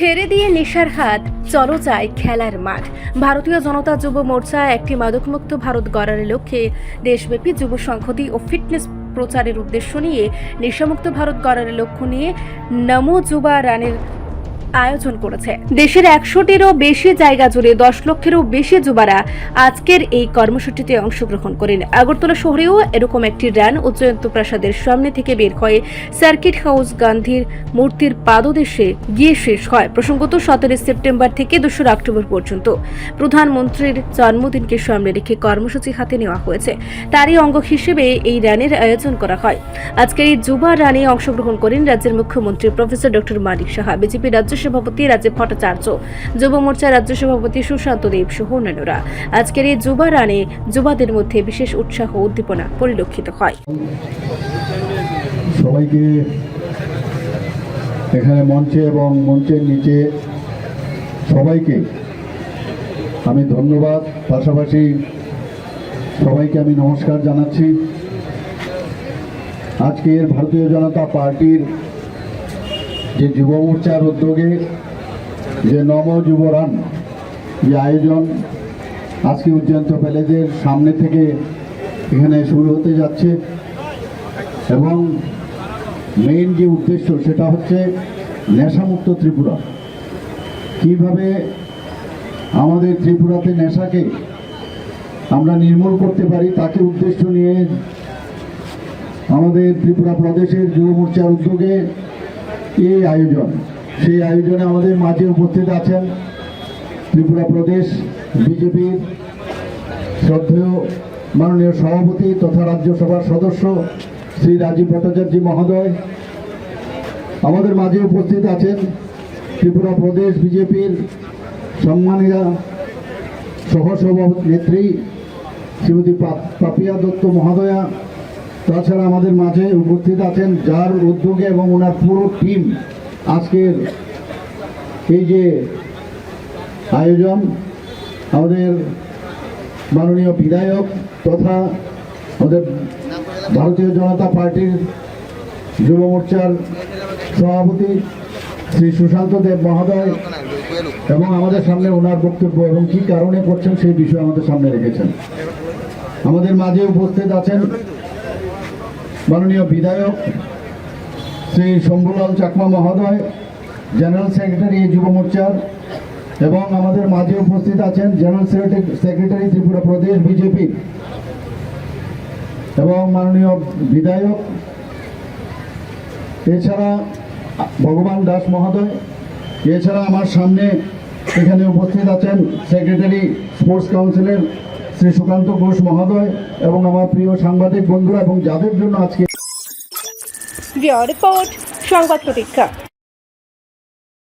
ছেড়ে দিয়ে নেশার হাত, চলো চাই খেলার মাঠ। ভারতীয় জনতা যুব মোর্চা একটি মাদকমুক্ত ভারত গড়ার লক্ষ্যে দেশব্যাপী যুব সংহতি ও ফিটনেস প্রচারের উদ্দেশ্য নিয়ে নেশামুক্ত ভারত গড়ার লক্ষ্য নিয়ে নমো যুবা রানের আয়োজন করেছে। দেশের একশোটিরও বেশি জায়গা জুড়ে দশ লক্ষেরও বেশি যুবারা আজকের এই কর্মসূচিতে অংশগ্রহণ করেন। আগরতলা শহরেও এরকম একটি রান উজ্জয়ন্ত প্রাসাদের সামনে থেকে বের হয়ে সার্কিট হাউস গান্ধীর মূর্তির পাদদেশে গিয়ে শেষ হয়। প্রসঙ্গত সতেরো সেপ্টেম্বর থেকে দোসরা অক্টোবর পর্যন্ত প্রধানমন্ত্রীর জন্মদিনকে সামনে রেখে কর্মসূচি হাতে নেওয়া হয়েছে। তারই অঙ্গ হিসেবে এই রানের আয়োজন করা হয়। আজকের এই যুবা রানে অংশগ্রহণ করেন রাজ্যের মুখ্যমন্ত্রী professor doctor Manik Saha. BJP রাজ্য সভাপতি রাজীব ভট্টাচার্য, যুব মোর্চা রাজ্য সভাপতি সুশান্ত দেব সহ অন্যান্যরা। আজকের এই যুবা রানে যুবাদের মধ্যে বিশেষ উৎসাহ উদ্দীপনা পরিলক্ষিত হয়। সবাইকে এখানে মঞ্চে এবং মঞ্চের নিচে সবাইকে আমি ধন্যবাদ। পাশাপাশি সবাইকে আমি নমস্কার জানাচ্ছি। আজকের ভারতীয় জনতা পার্টির যে যুব মোর্চার উদ্যোগে যে নব যুব রান যে আয়োজন আজকে উজ্জয়ন্ত প্যালেজের সামনে থেকে এখানে শুরু হতে যাচ্ছে এবং মেইন যে উদ্দেশ্য সেটা হচ্ছে নেশামুক্ত ত্রিপুরা। কীভাবে আমাদের ত্রিপুরাতে নেশাকে আমরা নির্মূল করতে পারি তাকে উদ্দেশ্য নিয়ে আমাদের ত্রিপুরা প্রদেশের যুব মোর্চার উদ্যোগে এই আয়োজন। সেই আয়োজনে আমাদের মাঝে উপস্থিত আছেন ত্রিপুরা প্রদেশ বিজেপির শ্রদ্ধেয় মাননীয় সভাপতি তথা রাজ্যসভার সদস্য শ্রী রাজীব ভট্টাচার্য মহোদয়। আমাদের মাঝে উপস্থিত আছেন ত্রিপুরা প্রদেশ বিজেপির সম্মানীয় সহসভাপতি নেত্রী শ্রীমতী পাপিয়া দত্ত মহোদয়া তাছাড়া আমাদের মাঝে উপস্থিত আছেন যার উদ্যোগে এবং ওনার পুরো টিম আজকের এই যে আয়োজন, আমাদের মাননীয় বিধায়ক তথা আমাদের ভারতীয় জনতা পার্টির যুব মোর্চার সভাপতি শ্রী সুশান্ত দেব মহোদয় এবং আমাদের সামনে ওনার বক্তব্য এবং কী কারণে করছেন সেই বিষয় আমাদের সামনে রেখেছেন। আমাদের মাঝে উপস্থিত আছেন মাননীয় বিধায়ক শ্রী শম্ভুলাল চাকমা মহোদয় জেনারেল সেক্রেটারি যুব মোর্চার এবং আমাদের মাঝে উপস্থিত আছেন general secretary Tripura Pradesh BJP এবং মাননীয় বিধায়ক, এছাড়া ভগবান দাস মহোদয়, এছাড়া আমার সামনে এখানে উপস্থিত আছেন সেক্রেটারি স্পোর্টস কাউন্সিলের শ্রী সুকান্ত ঘোষ মহোদয় এবং আমার প্রিয় সাংবাদিক বন্ধুরা এবং যাদের জন্য আজকে রিপোর্ট, সংবাদ প্রতীক্ষা।